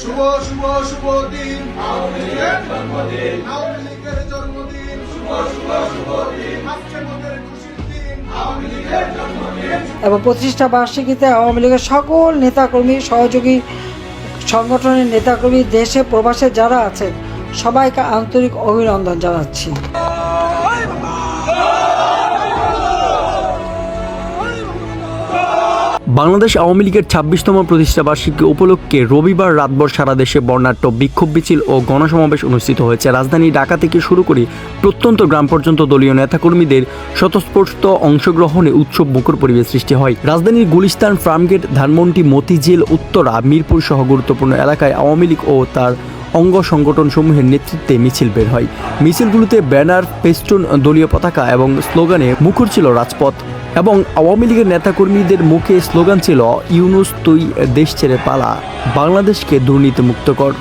শুভ শুভ শুভ দিন। আওয়ামী লীগের জন্মদিন। শুভ শুভ শুভ দিন। এবং প্রতিষ্ঠা বার্ষিকীতে আওয়ামী লীগের সকল নেতাকর্মী, সহযোগী সংগঠনের নেতাকর্মী দেশে, প্রবাসে যারা আছেন, সবাইকে আন্তরিক অভিনন্দন জানাচ্ছি। বাংলাদেশ আওয়ামী লীগের ছাব্বিশতম প্রতিষ্ঠাবার্ষিকী উপলক্ষে রবিবার রাতভর সারা দেশে বর্ণাঢ্য বিক্ষোভ মিছিল ও গণসমাবেশ অনুষ্ঠিত হয়েছে। রাজধানী ঢাকা থেকে শুরু করে প্রত্যন্ত গ্রাম পর্যন্ত দলীয় নেতাকর্মীদের স্বতঃস্ফূর্ত অংশগ্রহণে উৎসব মুখর পরিবেশ সৃষ্টি হয়। রাজধানীর গুলিস্তান, ফার্মগেট, ধানমন্ডি, মতিঝিল, উত্তরা, মিরপুর সহ গুরুত্বপূর্ণ এলাকায় আওয়ামী লীগ ও তার অঙ্গ সংগঠন সমূহের নেতৃত্বে মিছিল বের হয়। মিছিলগুলোতে ব্যানার পেস্টুন দলীয় পতাকা এবং স্লোগানে মুখর ছিল রাজপথ। এবং আওয়ামী লীগের নেতাকর্মীদের মুখে স্লোগান ছিল, ইউনুস, তুই দেশ ছেড়ে পালা, বাংলাদেশকে দুর্নীতি মুক্ত কর।